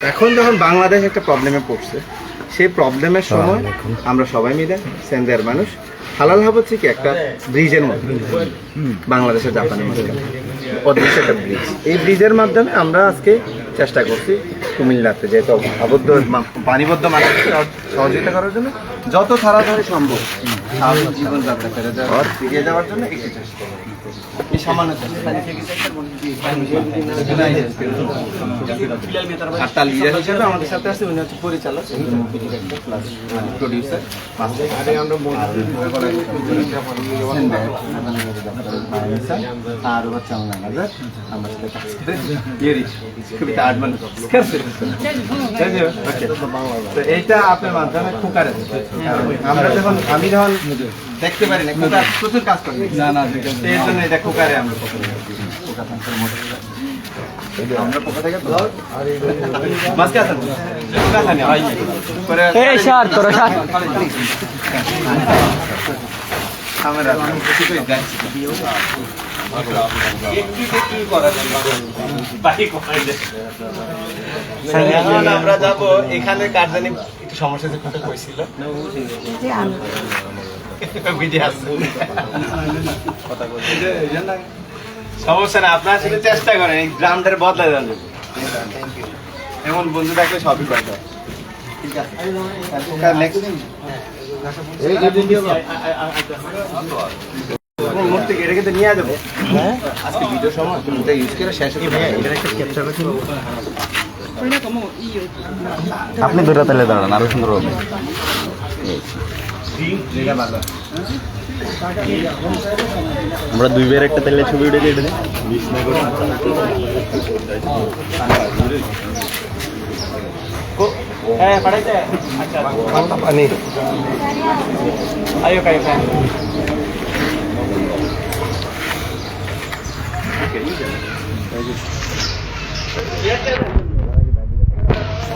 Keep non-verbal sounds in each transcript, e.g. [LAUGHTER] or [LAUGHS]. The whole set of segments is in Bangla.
এখন যখন বাংলাদেশ একটা প্রবলেমে পড়ছে সেই প্রবলেমের সময় আমরা সবাই মিলে সেন্দের মানুষ হালাল হাব হচ্ছে কি একটা ব্রিজের মধ্যে বাংলাদেশের জাপানের মধ্যে অদৃশ্য একটা ব্রিজ এই ব্রিজের মাধ্যমে আমরা আজকে চেষ্টা করছি কুমিল্লাতে যেহেতু আবদ্ধ পানিবদ্ধ মানুষকে সহযোগিতা করার জন্য যত তাড়াতাড়ি সম্ভব স্বাভাবিক জীবনযাত্রা ফেরে যাওয়ার ফিরিয়ে যাওয়ার জন্য একটু চেষ্টা আর তার লিডার হিসেবে আমাদের সাথে আছে উনি হচ্ছে পরিচালক। প্রডিউসার। আর হচ্ছে আমার ম্যানেজার আমার সাথে কাজ করে। ইয়েরি খুবই মানে এইটা আপনার মাধ্যমে কুকারে আমরা যখন আমি যখন দেখতে পারি না কুকার প্রচুর কাজ করি। না না এই জন্য এটা কুকারে আমরা পছন্দ করি। কুকার ফাংশন মোটর আমরা কোথা থেকে তো মাঝকে আছেন? কুকার খানি হয় পরে এই সার তোরা সার আমরা কিছুই যাচ্ছি। আমরা যাব এখানে। কার জানি একটু সমস্যা কইছিল? কথা সমস্যা না আপনার সাথে চেষ্টা করেন এই গ্রামটার বদলে দেন। এমন বন্ধু থাকলে সবই। ঠিক আছে তো নিয়ে যাব। আজকে ভিডিও সময় এটা ইউজ করে শেষ হতে পারবে এটা একটা ক্যাপচার করে আপনি দুটা তাহলে দাঁড়ান আরও সুন্দর হবে। আমরা দুই বের একটা তাহলে ছবি উঠে দিয়ে দিই হ্যাঁ পাঠাইতে আচ্ছা পানি আয়ো কায়ো কায়ো ওই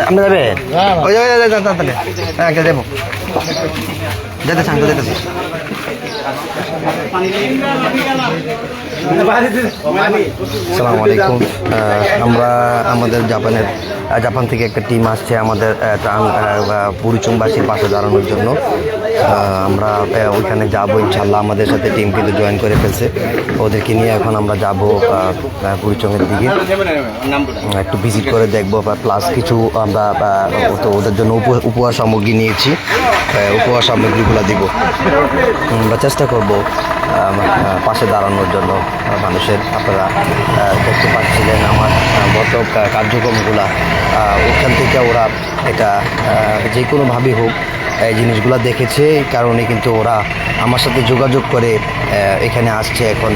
আপনি ওই যাবে হ্যাঁ কে দেবো যেতে চান তো যেতেছি আসসালামু আলাইকুম। আমরা আমাদের জাপানের জাপান থেকে একটা টিম আসছে আমাদের পুরুচুমবাসীর পাশে দাঁড়ানোর জন্য। আমরা ওইখানে যাব, ইনশাল্লাহ আমাদের সাথে টিম কিন্তু জয়েন করে ফেলছে। ওদেরকে নিয়ে এখন আমরা যাব পুরুচমের দিকে। একটু ভিজিট করে দেখব প্লাস কিছু আমরা তো ওদের জন্য উপ- উপহার সামগ্রী নিয়েছি। উপহার সামগ্রীগুলো দিব। আমরা চেষ্টা করব পাশে দাঁড়ানোর জন্য মানুষের। আপনারা দেখতে পাচ্ছিলেন আমার গত কার্যক্রমগুলা। ওখান থেকে ওরা এটা যে কোনোভাবেই হোক এই জিনিসগুলো দেখেছে, এই কারণে কিন্তু ওরা আমার সাথে যোগাযোগ করে এখানে আসছে এখন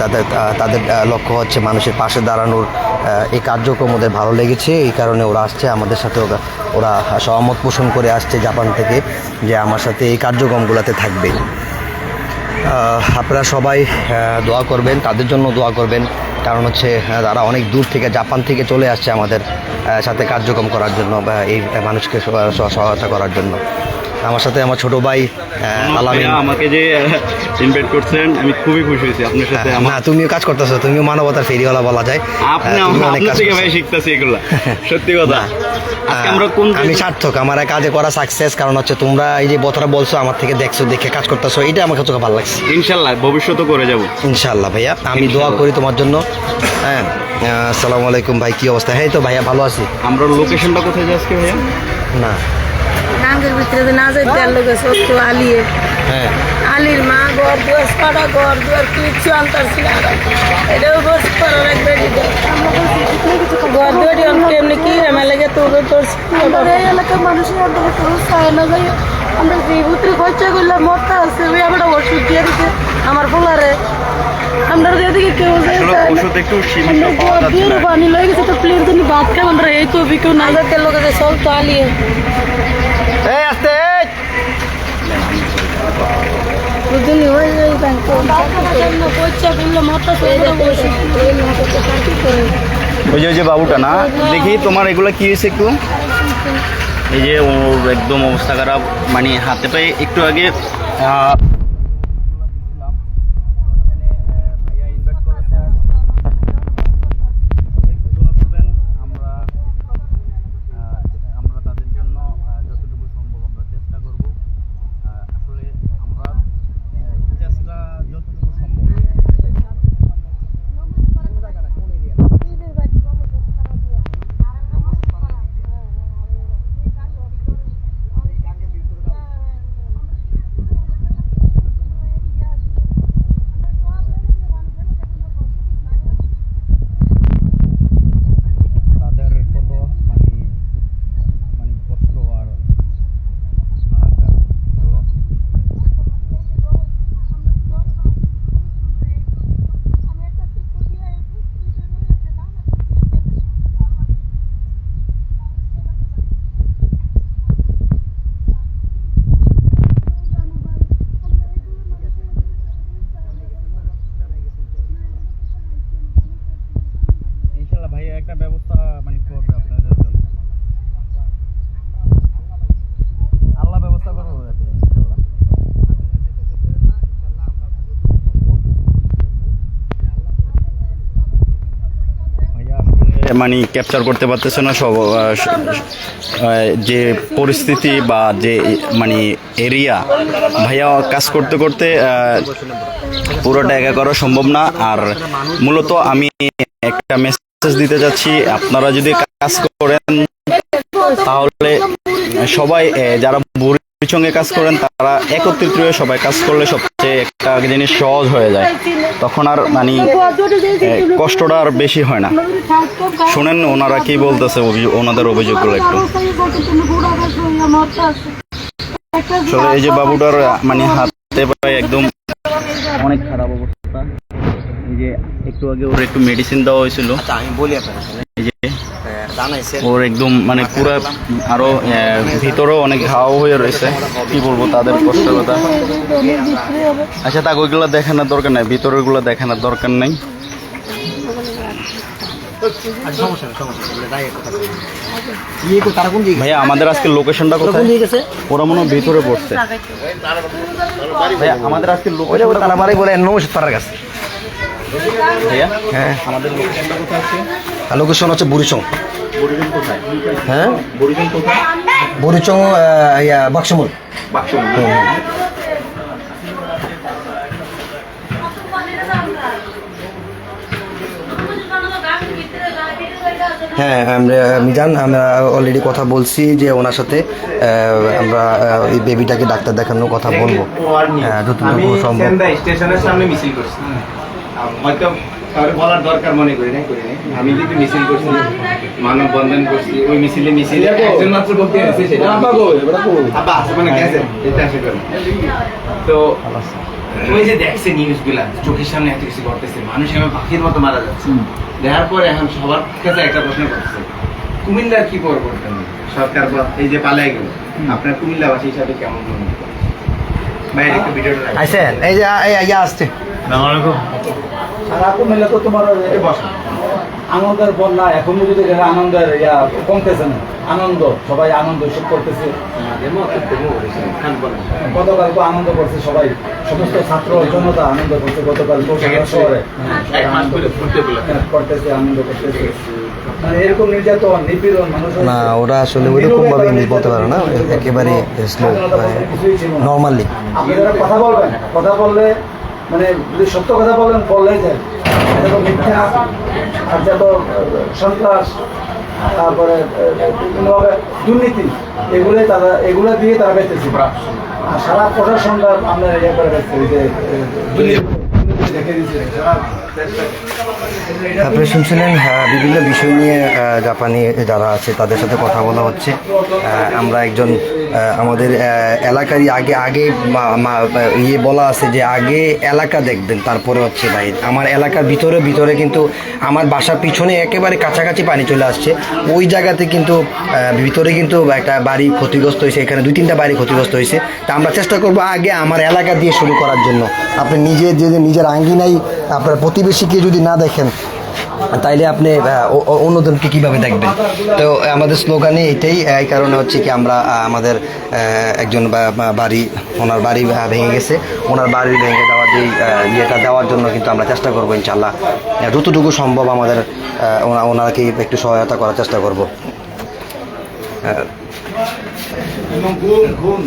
তাদের তাদের লক্ষ্য হচ্ছে মানুষের পাশে দাঁড়ানোর এই কার্যক্রম ওদের ভালো লেগেছে, এই কারণে ওরা আসছে, আমাদের সাথে ওরা সহমত পোষণ করে আসছে জাপান থেকে যে আমার সাথে এই কার্যক্রমগুলোতে থাকবে। আপনারা সবাই দোয়া করবেন, তাদের জন্য দোয়া করবেন কারণ হচ্ছে তারা অনেক দূর থেকে জাপান থেকে চলে আসছে আমাদের সাথে কার্যক্রম করার জন্য বা এই মানুষকে সহ- সহ- সহায়তা করার জন্য। আমার সাথে আমার ছোট ভাই আলামিন আমাকে যে ইনভাইট করছেন আমি খুবই খুশি হয়েছি আপনার সাথে না তুমিও কাজ করতেছো তুমিও মানবতার ফেরিওয়ালা বলা যায়। আপনি আপনার থেকে ভাই শিখতেছি এগুলা। [LAUGHS] সত্যি কথা। আজকে আমরা কোন আমি সার্থক আমার কাজে করা সাকসেস কারণ হচ্ছে তোমরা এই যে বতরা বলছো আমার থেকে দেখছ দেখে কাজ করতেছো এটা আমার কাছে ভালো লাগছে। ইনশাল্লাহ ভবিষ্যতে করে যাব। ইনশাআল্লাহ ভাইয়া আমি দোয়া করি তোমার জন্য। হ্যাঁ আসসালামু আলাইকুম ভাই কি অবস্থা? হ্যাঁ তো ভাইয়া ভালো আছি। আমরা লোকেশনটা কোথায় আজকে ভাইয়া? না। গাঙ্গের ভিতরে না যাইতে আর লোকে সত্য আলিয়ে হ্যাঁ। আলির মা ঘর দুয়ার সারা ঘর দুয়ার কিচ্ছু আনতার ছিল এটাও বস করার এক বেড়ি ঘর দুয়ারি এমনি কি রেমে লেগে তোর তোর এই এলাকার মানুষের আমরা কোনো চায় না যাই আমরা যে ভিতরে খরচা করলাম মরতে আছে ওই আমরা ওষুধ দিয়ে দিতে আমার পোলারে। আমরা এদিকে কেউ যায় না। ওষুধ একটু সীমিত পাওয়া যাচ্ছে না। পানি লয়ে গেছে তো প্লেন তুমি ভাত খাই আমরা এই তো কেউ না যাতে লোকে সব তো আলিয়ে। এই, আস্তে ওই যে ওই যে বাবুটা না? দেখি তোমার এগুলো কি হয়েছে একটু। এই যে ওর একদম অবস্থা খারাপ। মানে হাতে পায়ে একটু আগে আহ, আমরা তাদের জন্য যতটুকু সম্ভব আমরা চেষ্টা করব আসলে আমরা চেষ্টা যতটুকু সম্ভব তাদের কত মানে মানে কষ্ট আর হাহাকার ইনশাল্লাহ ভাইয়া একটা ব্যবস্থা মানে করবে আপনাদের জন্য আল্লাহ ব্যবস্থা করব ইনশাল্লাহ ভাইয়া আসলে মানে ক্যাপচার করতে পারতেছে না, সব যে পরিস্থিতি বা যে মানে এরিয়া ভাইয়া কাজ করতে করতে পুরোটা একা করা সম্ভব না। আর মূলত আমি একটা মেসেজ দিতে যাচ্ছি, আপনারা যদি কাজ করেন, তাহলে সবাই যারা সঙ্গে কাজ করেন তারা একত্রিত হয়ে সবাই কাজ করলে সবচেয়ে একটা জিনিস সহজ হয়ে যায়। তখন আর মানে কষ্টটা আর বেশি হয় না। শোনেন ওনারা কি বলতেছে অভিযোগ ওনাদের অভিযোগগুলো একটু। আসলে এই যে বাবুটার মানে হাতে পায়ে একদম অনেক খারাপ অবস্থা। এই যে একটু আগে ওর একটু মেডিসিন দেওয়া হয়েছিল। আচ্ছা আমি বলি আপনার এই যে জানাইছে ওর একদম মানে পুরো আরও আহ, ভিতরেও অনেক ঘাও হয়ে রয়েছে। কি বলব তাদের কষ্টের কথা। আচ্ছা তাকে ওইগুলো দেখানোর দরকার নাই। ভিতরেরগুলো দেখানোর দরকার নেই। ভাইয়া আমাদের আজকে লোকেশনটা কোথায়? ওরা মনে হয় ভিতরে পড়ছে। ভাইয়া আমাদের আজকে ওটা তারা বাড়ি বলে তার কাছে। হ্যাঁ। আমাদের লোকেশনটা কোথায় আছে? লোকেশন হচ্ছে বুড়িচং। হ্যাঁ? বুড়িচং ইয়া বাক্সমুল। হ্যাঁ আমরা মিজান আমরা অলরেডি কথা বলছি যে ওনার সাথে আমরা এই বেবিটাকে ডাক্তার দেখানোর কথা বলব। হ্যাঁ, যতটুকু সম্ভব। স্টেশনের সামনে মিছিল করছি। হয়তো কারও বলার দরকার মনে করি নাই করি নাই। আমি কিন্তু মিছিল করছি মানব বন্ধন করছি ওই মিছিলে মিছিলে একজন মাত্র বলতে আছে সেটা আব্বা আছে মানে গেছে এটা আসে করে। তো ওই যে দেখছে নিউজগুলা চোখের সামনে এত কিছু ঘটতেছে মানুষ এভাবে পাখির মতো মারা যাচ্ছে। দেখার পরে এখন সবার কাছে একটা প্রশ্ন করছে কুমিল্লার কি পরিবর্তন সরকার বা এই যে পালাই গেল আপনার কুমিল্লাবাসী হিসাবে কেমন মনে হয় ভাই একটু ভিডিওটা রাখেন। এই যে এই ইয়া সারা কুমিল্লা তো তোমার বসা। আনন্দের বন্যা এখন যদি আনন্দের ইয়া কমতেছে না আনন্দ সবাই আনন্দ উৎসব করতেছে। গতকাল তো আনন্দ করছে সবাই সমস্ত ছাত্র জনতা আনন্দ করছে গতকাল শহরে। এক মাস করে ঘুরতে বলে। হ্যাঁ, করতেছে আনন্দ করতেছে। মানে এরকম নির্যাতন নিপীড়ন মানুষ না ওরা আসলে ওইরকম ভাবে ইংলিশ বলতে পারে না একেবারে স্লো নর্মালি আপনি কথা বলবেন কথা বললে মানে যদি সত্য কথা বলেন, বললেই যায়। মিথ্যা আর যত সন্ত্রাস, তারপরে বিভিন্নভাবে দুর্নীতি, এগুলোই তারা, এগুলো দিয়ে তারা বেঁচেছে। আর সারা প্রশাসনটা আমরা ইয়ে করে বেঁচছে, যে দেখে দিয়েছে, সারা আপনি শুনছিলেন বিভিন্ন বিষয় নিয়ে জাপানি যারা আছে তাদের সাথে কথা বলা হচ্ছে। আমরা একজন আমাদের এলাকারই আগে আগে ইয়ে বলা আছে যে আগে এলাকা দেখবেন, তারপরে হচ্ছে বাইরে আমার এলাকার ভিতরে ভিতরে কিন্তু আমার বাসার পিছনে একেবারে কাছাকাছি পানি চলে আসছে। ওই জায়গাতে কিন্তু ভিতরে কিন্তু একটা বাড়ি ক্ষতিগ্রস্ত হয়েছে, এখানে দুই তিনটা বাড়ি ক্ষতিগ্রস্ত হয়েছে। তা আমরা চেষ্টা করব আগে আমার এলাকা দিয়ে শুরু করার জন্য। আপনি নিজে যদি নিজের আঙ্গিনাই আপনার প্রতিবেশীকে যদি না দেখেন তাইলে আপনি আহ, অ- অ- অন্যজনকে কীভাবে দেখবেন? তো আমাদের স্লোগানে এটাই এই কারণে হচ্ছে কি আমরা আমাদের একজন বাড়ি ওনার বাড়ি ভেঙে গেছে। ওনার বাড়ি ভেঙে দেওয়ার যেই ইয়েটা দেওয়ার জন্য কিন্তু আমরা চেষ্টা করব ইনশাল্লাহ যতটুকু সম্ভব আমাদের ওনাকে একটু সহায়তা করার চেষ্টা করব। গুণ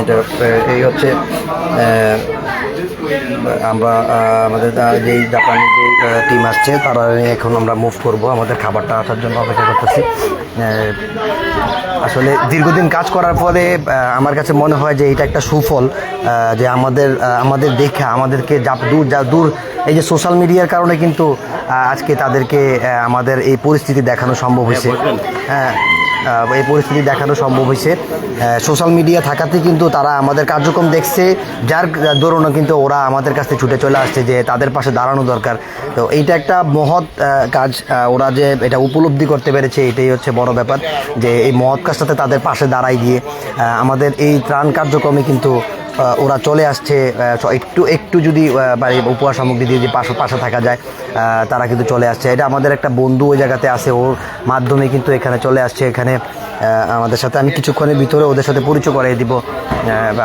এটা আহ, এই হচ্ছে আমরা আমাদের যেই জাপানি যে টিম আসছে তারা এখন আমরা মুভ করব আমাদের খাবারটা আসার জন্য অপেক্ষা করতেছি। আসলে দীর্ঘদিন কাজ করার পরে আমার কাছে মনে হয় যে এটা একটা সুফল যে আমাদের আমাদের দেখে আমাদেরকে যা- দূর যা দূর এই যে সোশ্যাল মিডিয়ার কারণে কিন্তু আজকে তাদেরকে আমাদের এই পরিস্থিতি দেখানো সম্ভব হয়েছে। হ্যাঁ। এই পরিস্থিতি দেখানো সম্ভব হয়েছে। সোশ্যাল মিডিয়া থাকাতে কিন্তু তারা আমাদের কার্যক্রম দেখছে। যার দরুনও কিন্তু ওরা আমাদের কাছে ছুটে চলে আসছে যে তাদের পাশে দাঁড়ানো দরকার। তো এইটা একটা মহৎ কাজ। ওরা যে এটা উপলব্ধি করতে পেরেছে, এটাই হচ্ছে বড় ব্যাপার। যে এই মহৎ কাজটাতে তাদের পাশে দাঁড়াই গিয়ে আমাদের এই ত্রাণ কার্যক্রমে কিন্তু ওরা চলে আসছে একটু একটু যদি বাড়ি উপহার সামগ্রী দিয়ে যদি পাশে পাশে থাকা যায় তারা কিন্তু চলে আসছে। এটা আমাদের একটা বন্ধু ওই জায়গাতে আসে ওর মাধ্যমে কিন্তু এখানে চলে আসছে, এখানে আমাদের সাথে আমি কিছুক্ষণের ভিতরে ওদের সাথে পরিচয় করিয়ে দিব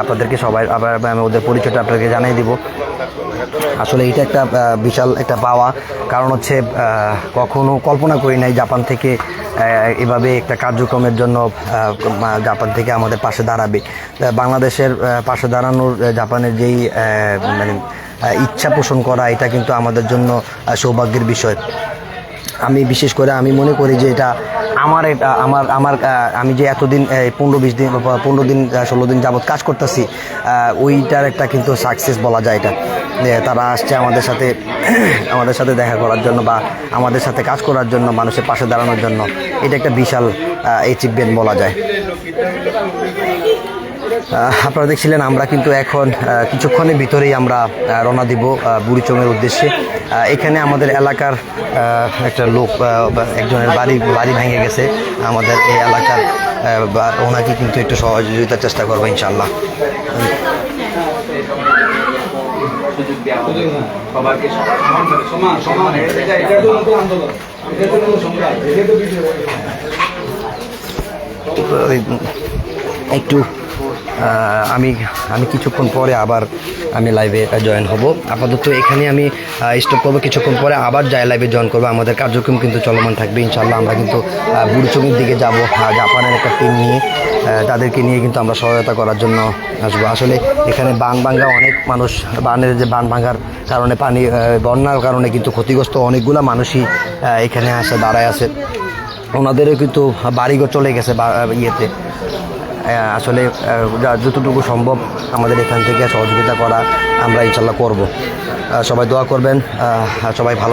আপনাদেরকে সবাই, আবার আমি ওদের পরিচয়টা আপনাদেরকে জানিয়ে দিব। আসলে এটা একটা বিশাল একটা পাওয়া। কারণ হচ্ছে কখনো কল্পনা করি নাই জাপান থেকে এভাবে একটা কার্যক্রমের জন্য জাপান থেকে আমাদের পাশে দাঁড়াবে। বাংলাদেশের পাশে দাঁড়ানোর জাপানের যেই মানে ইচ্ছা পোষণ করা, এটা কিন্তু আমাদের জন্য সৌভাগ্যের বিষয়। আমি বিশেষ করে আমি মনে করি যে এটা আমার এটা আমার আমার আমি যে এতদিন পনেরো বিশ দিন পনেরো দিন ষোলো দিন যাবৎ কাজ করতেছি ওইটার একটা কিন্তু সাকসেস বলা যায় এটা। তারা আসছে আমাদের সাথে [CLEARS THROAT] আমাদের সাথে দেখা করার জন্য বা আমাদের সাথে কাজ করার জন্য, মানুষের পাশে দাঁড়ানোর জন্য। এটা একটা বিশাল অ্যাচিভমেন্ট বলা যায়। আপনারা দেখছিলেন আমরা কিন্তু এখন কিছুক্ষণের ভিতরেই আমরা রওনা দিব আহ, বুড়িচংয়ের উদ্দেশ্যে। এখানে আমাদের এলাকার একটা লোক বা একজনের বাড়ি বাড়ি ভেঙে গেছে। আমাদের এই এলাকার ওনাকে কিন্তু একটু সহযোগিতার চেষ্টা করব ইনশাল্লাহ একটু আমি আমি কিছুক্ষণ পরে আবার আমি লাইভে জয়েন হব। আপাতত এখানে আমি স্টপ করব। কিছুক্ষণ পরে আবার যাই লাইভে জয়েন করব। আমাদের কার্যক্রম কিন্তু চলমান থাকবে। ইনশাল্লাহ আমরা কিন্তু বুড়িচুমির দিকে যাব। জাপানের একটা টিম নিয়ে তাদেরকে নিয়ে কিন্তু আমরা সহায়তা করার জন্য আসব। আসলে এখানে বান ভাঙ্গা অনেক মানুষ, বানের যে বান ভাঙ্গার কারণে পানি বন্যার কারণে কিন্তু ক্ষতিগ্রস্ত অনেকগুলো মানুষই এখানে আসে দাঁড়ায় আছে। ওনাদেরও কিন্তু বাড়িঘর চলে গেছে ইয়েতে। আসলে যতটুকু সম্ভব আমাদের এখান থেকে সহযোগিতা করা আমরা ইনশাল্লাহ করব। সবাই দোয়া করবেন সবাই ভালো